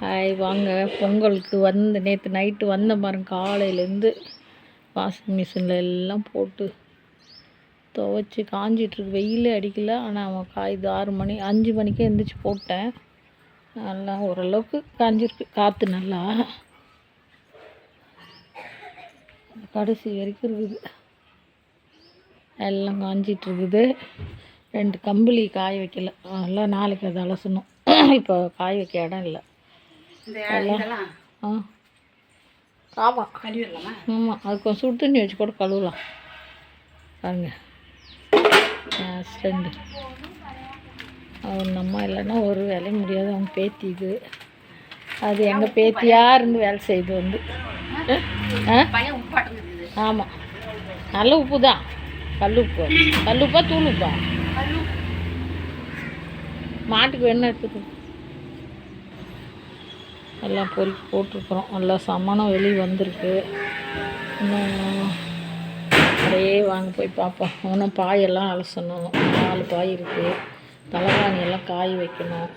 Hi வாங்க. பொங்கலுக்கு வந்து நேற்று நைட்டு வந்த பாருங்க காலையிலேருந்து வாஷிங் மிஷினில் எல்லாம் போட்டு துவைச்சி காஞ்சிட்ருக்கு. வெயிலே அடிக்கல ஆனால் அவன் காய்து ஆறு மணி அஞ்சு மணிக்கே எழுந்திரிச்சி போட்டேன். நல்லா ஓரளவுக்கு காஞ்சிருக்கு. காற்று நல்லா. கடைசி வரைக்கும் இருக்குது. எல்லாம் காஞ்சிட்ருக்குது. ரெண்டு கம்பளி காய வைக்கல. நல்லா நாளைக்கு அதை அலசணும். இப்போ காய வைக்க இடம் இல்லை இந்த எல்லாம். இதெல்லாம் ஆ ஆமாம் ஆமாம் அது கொஞ்சம் சுடு தண்ணி வச்சு கூட கழுவலாம். பாருங்க. ஸ்டெண்டு அவன் அம்மா இல்லைன்னா ஒரு வேலையும் முடியாது. அவங்க பேத்தி இது. அது எங்கள் பேத்தியாக இருந்து வேலை செய்யுது வந்து. ஆமாம் நல்ல உப்பு தான் கல் உப்பு. கல் உப்பா தூள் உப்பா? மாட்டுக்கு வேணா எடுத்துக்கோ. எல்லாம் பொறுக்கி போட்டிருக்குறோம். நல்லா சமணம் வெளியே வந்திருக்கு. இன்னும் அப்படியே வாங்க போய் பார்ப்போம் இன்னும் பாயெல்லாம் அலசணும். நாலு பாய் இருக்குது தலைகாணி எல்லாம் காய வைக்கணும்.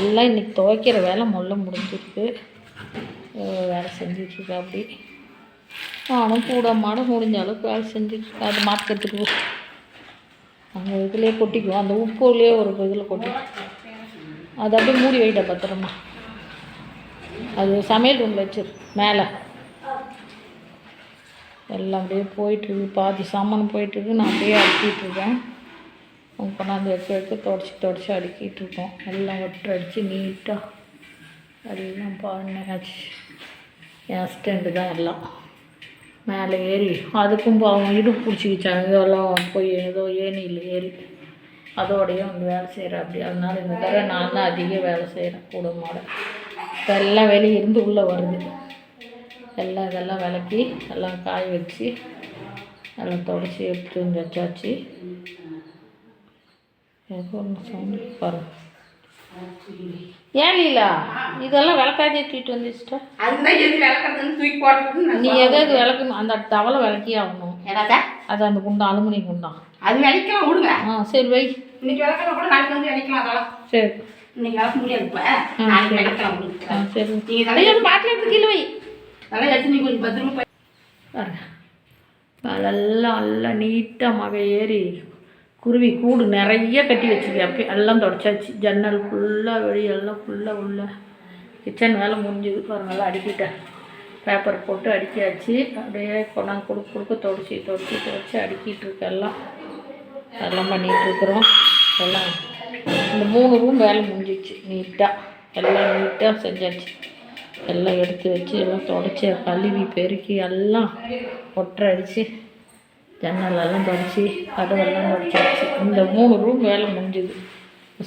எல்லாம் இன்றைக்கி துவைக்கிற வேலை முள்ள முடிஞ்சிருக்கு. வேலை செஞ்சிட்ருக்கா அப்படி. நானும் கூட மாட முடிஞ்ச அளவுக்கு வேலை செஞ்சுட்டு அது மாற்றுறதுக்கு அந்த இதுலேயே கொட்டிக்குவோம். அந்த உப்புலேயே ஒரு இதில் கொட்டி அது அப்படியே மூடி வைட்ட பத்திரமா. அது சமையல் ரூமில் வச்சிரு மேலே. எல்லாம் அப்படியே போயிட்டுருக்கு பாதி சாமான் போயிட்டுருக்கு நான் அப்படியே அடுக்கிட்டு இருக்கேன். அவங்க கொண்டாந்து எடுத்து எடுத்து தொடச்சி தொடச்சி அடுக்கிட்டு இருக்கோம். எல்லாம் ஒட்டு அடித்து நீட்டாக எல்லாம் பண்ணியாச்சு என் ஸ்டாண்டு தான் எல்லாம். மேலே ஏறி அதுக்கும் அவங்க இடுப்பு பிடிச்சிக்கிச்சாங்க இதெல்லாம் போய் ஏதோ ஏணியில் ஏறி அதோடையும் வந்து வேலை செய்கிறேன் அப்படி அதனால இந்த தடவை நான் தான் அதிக வேலை செய்கிறேன் கூட மாட. இப்போ எல்லாம் வெளியே இருந்து உள்ளே வருது. எல்லாம் இதெல்லாம் விளக்கி எல்லாம் காய வச்சு எல்லாம் தொடச்சி எடுத்து வந்து வச்சாச்சு. பாருங்க. ஏன் லீலா? இதெல்லாம் விளக்காதே தூக்கிட்டு வந்துச்சுட்டா அதுதான் எது நீ எதாவது விளக்கணும்? அந்த டவலை விளக்கியே ஆகணும். அது அந்த குண்டான் அலுமினியம் குண்டான் அது விளக்கலாம் விடுங்க. ஆ சரி வை. இன்னைக்கு விளக்கலாம் கூட நாளைக்கு வந்து விளக்கலாம் அதெல்லாம். சரி. இன்னைக்கு விளக்க முடியாது இப்போ நாளைக்கு விடுங்க சரி. நீங்கள் ஐயோ தலையை அது பாட்டில் எடுத்து கீழே வை. அதெல்லாம் எடுத்து நீ கொஞ்சம் பத்திரமா பாருங்க. அதெல்லாம் எல்லாம் நீட்டாக மகை ஏறி குருவி கூடு நிறைய கட்டி வச்சுருக்கு. அப்படி எல்லாம் தொடச்சாச்சு. ஜன்னல் ஃபுல்லாக வெளியெல்லாம் ஃபுல்லாக உள்ள. கிச்சன் வேலை முடிஞ்சுது. எல்லாம் அடுக்கிட்டேன். பேப்பர் போட்டு அடுக்கியாச்சு. அப்படியே கொண்டாந்து கொடுக்க கொடுக்க தொடச்சி தொடச்சி தொடச்சி அடுக்கிட்டு இருக்கு எல்லாம். அதெல்லாம் பண்ணிகிட்டு இருக்கிறோம். எல்லாம். இந்த மூணு ரூம் வேலை முடிஞ்சிச்சு நீட்டாக எல்லாம் நீட்டாக செஞ்சாச்சு. எல்லாம் எடுத்து வச்சு எல்லாம் தொடச்சி கழுவி பெருக்கி எல்லாம் ஒட்டரை அடித்து ஜன்னலெல்லாம் தொடச்சி கதவெல்லாம் தொடச்சாச்சு இந்த மூணு ரூம் வேலை முடிஞ்சுது.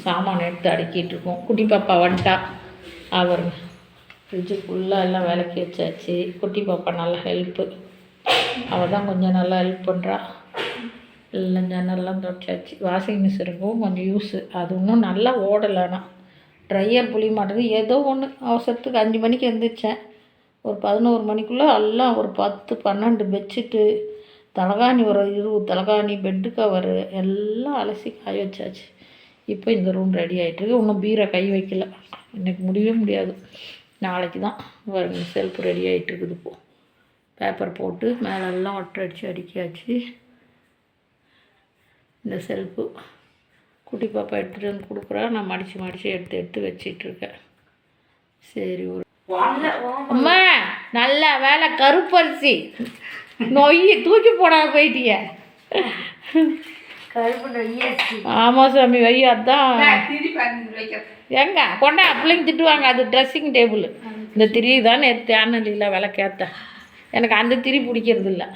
சாமான் எடுத்து அடுக்கிட்டு இருக்கோம். குட்டி பாப்பா வந்துட்டா. அவருங்க ஃப்ரிட்ஜு ஃபுல்லாக எல்லாம் விளக்கி வச்சாச்சு. குட்டி பாப்பா நல்லா ஹெல்ப்பு அவள் தான் கொஞ்சம் நல்லா ஹெல்ப் பண்ணுறா எல்லாம் ஜன்னல்லாம் தொடச்சாச்சு வாஷிங் மிஷினுக்கும் கொஞ்சம் யூஸு அது இன்னும் நல்லா ஓடலைனா ட்ரையர் புளிய மாட்டேங்குது ஏதோ ஒன்று அவசரத்துக்கு அஞ்சு மணிக்கு எழுந்திரிச்சேன் ஒரு பதினோரு மணிக்குள்ளே எல்லாம் ஒரு பத்து பன்னெண்டு பெட்ஷீட்டு தலகாணி ஒரு இருபது தலகாணி பெட்டு கவரு எல்லாம் அலசி காய வச்சாச்சு. இப்போ இந்த ரூம் ரெடி ஆகிட்டுருக்கு இன்னும் பீரை கை வைக்கல. இன்றைக்கி முடியவே முடியாது. நாளைக்கு தான். செல்ஃப் ரெடி ஆகிட்டு இருக்குது இப்போது பேப்பர் போட்டு மேலெல்லாம் ஒட்டை அடித்து அடிக்காச்சு இந்த செல்ஃபு. குட்டி பாப்பா எடுத்துகிட்டு வந்து கொடுக்குறா. நான் மடித்து மடித்து எடுத்து எடுத்து வச்சிட்ருக்கேன். சரி ஒரு அம்மா நல்ல வேலை கருப்பரிசி. நொய் தூக்கி கருப்பு நெய்யி ஆமாம் சாமி வை அதான். எங்க கொண்டா பிள்ளைங்க திட்டுவாங்க அது ட்ரெஸ்ஸிங் டேபிள் இந்த திரி தான் நேற்று ஆனலியில் விளக்கேத்த எனக்கு அந்த திரி பிடிக்கிறது இல்லை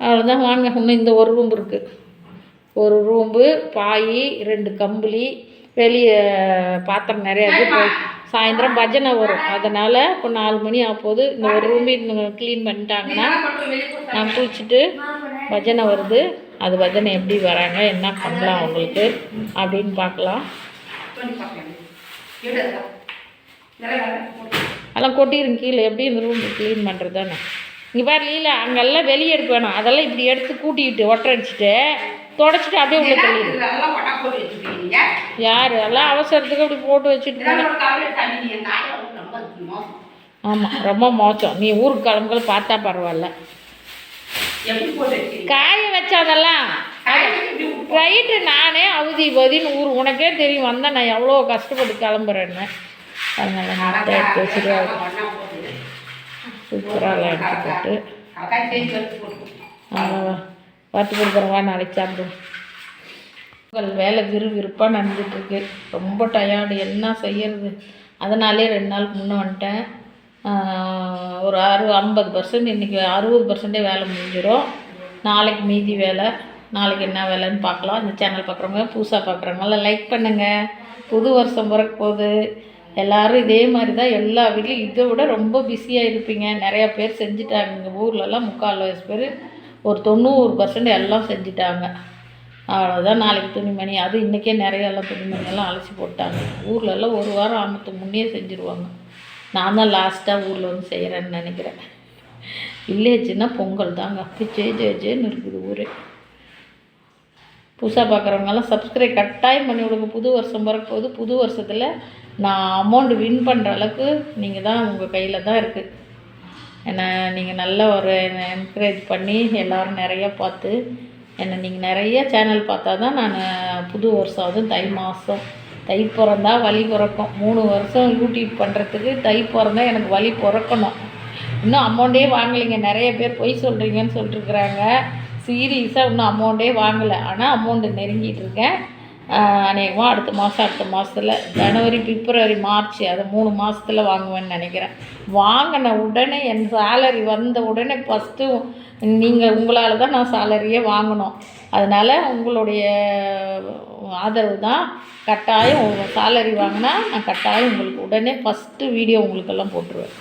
அவ்வளோதான் வாங்க இன்னும் இந்த ஒரு ரூம் இருக்குது ஒரு ரூம்பு பாய் ரெண்டு கம்பளி வெளியே பாத்திரம் நிறையா இருக்குது சாயந்தரம் பஜனை வரும். அதனால் இப்போ நாலு மணி ஆக போகுது இந்த ஒரு ரூமே க்ளீன் பண்ணிட்டாங்கன்னா நான் குளிச்சுட்டு பஜனை வருது. அது பஜனை எப்படி வராங்க என்ன பண்ணலாம் அவங்களுக்கு அப்படின்னு பார்க்கலாம். அதெல்லாம். இதெல்லாம் கொட்டிருங்க கீழே. எப்படி இந்த ரூம் க்ளீன் பண்ணுறது தானே இங்கே பாரு லீலா அங்கெல்லாம் வெளியே எடுக்க வேணும். அதெல்லாம் இப்படி எடுத்து கூட்டிக்கிட்டு ஒட்டரை அடிச்சுட்டு தொடச்சிட்டு அப்படியே உள்ள தள்ளிடு யார் எல்லாம் அவசரத்துக்கு அப்படி போட்டு வச்சுட்டு ஆமாம் ரொம்ப மோசம் நீ ஊருக்கு கிளம்புகள் பார்த்தா பரவாயில்ல காய வச்சாதெல்லாம் ரைட்டு நானே அவதி பதின்னு ஊர் உனக்கே தெரியும் வந்தால் நான் எவ்வளோ கஷ்டப்பட்டு கிளம்புறேன்னு அதனால சூப்பராக எடுத்து போட்டு பார்த்து கொடுக்குறவா நாளைக்கு சாப்பிடுவோம் உங்கள் வேலை விறுவிறுப்பாக நடந்துகிட்ருக்கு ரொம்ப டயர்டு என்ன செய்யறது? அதனாலே ரெண்டு நாளுக்கு முன்னே வந்துட்டேன். ஒரு அறு ஐம்பது பர்சன்ட் இன்றைக்கி அறுபது பர்சன்டே வேலை முடிஞ்சிடும் நாளைக்கு மீதி வேலை நாளைக்கு என்ன வேலைன்னு பார்க்கலாம். இந்த சேனல் பார்க்குறவங்க புதுசாக பார்க்குறவங்களாம் லைக் பண்ணுங்கள் புது வருஷம் பிறக்க போகுது. எல்லாரும் இதே மாதிரி தான் எல்லா வீட்லேயும் இதை விட ரொம்ப பிஸியாக இருப்பீங்க. நிறையா பேர் செஞ்சுட்டாங்க. எங்கள் ஊர்லலாம் முக்கால் வயசு பேர் ஒரு தொண்ணூறு பர்சன்ட் எல்லாம் செஞ்சுட்டாங்க. அவ்வளோதான் நாளைக்கு துணிமணி. அது இன்றைக்கே நிறைய எல்லாம் துணிமணியெல்லாம் அலசி போட்டாங்க. ஊர்லெல்லாம் ஒரு வாரம் ஆமத்து முன்னே செஞ்சுருவாங்க. நான் தான் லாஸ்ட்டாக ஊரில் வந்து செய்கிறேன்னு நினைக்கிறேன். வில்லேஜ்னா பொங்கல் தாங்க. அப்படி ஜே ஜே ஜேன்னு இருக்குது ஊரே. புதுசாக பார்க்குறவங்கெல்லாம் சப்ஸ்கிரைப் கட்டாயம் பண்ணி விடுங்க. புது வருஷம் பிறக்க போது புது வருஷத்தில் நான் அமௌண்ட் வின் பண்ணுற அளவுக்கு நீங்கள் தான் உங்கள் கையில் தான் இருக்குது என்னை நீங்கள் நல்ல ஒரு என்கரேஜ் பண்ணி எல்லோரும் நிறைய பார்த்து என்னை நீங்கள் நிறைய சேனல் பார்த்தா தான் நான் புது வருஷம் அதுவும் தை மாதம் தை பிறந்தா வழி பிறக்கும். மூணு வருஷம் யூடியூப் பண்ணுறதுக்கு தை பிறந்தா எனக்கு வழி பிறக்கணும். இன்னும் அமௌண்ட்டே வாங்கலைங்க. நிறைய பேர் பொய் சொல்கிறீங்கன்னு சொல்லிட்டுருக்குறாங்க சீரியஸாக இன்னும் அமௌண்ட்டே வாங்கலை. ஆனால் அமௌண்ட்டு நெருங்கிட்டு இருக்கேன். அநேகமாக அடுத்த மாதம் அடுத்த மாதத்துல ஜனவரி பிப்ரவரி மார்ச் அது மூணு மாதத்துல வாங்குவேன்னு நினைக்கிறேன். வாங்கின உடனே என் சேலரி வந்த உடனே ஃபஸ்ட்டு நீங்கள் உங்களால் தான் நான் சேலரியே வாங்கணும். அதனால் உங்களுடைய ஆதரவு தான் கட்டாயம் சேலரி வாங்கினா நான் கட்டாயம் உங்களுக்கு உடனே ஃபஸ்ட்டு வீடியோ உங்களுக்கெல்லாம் போட்டுருவேன்.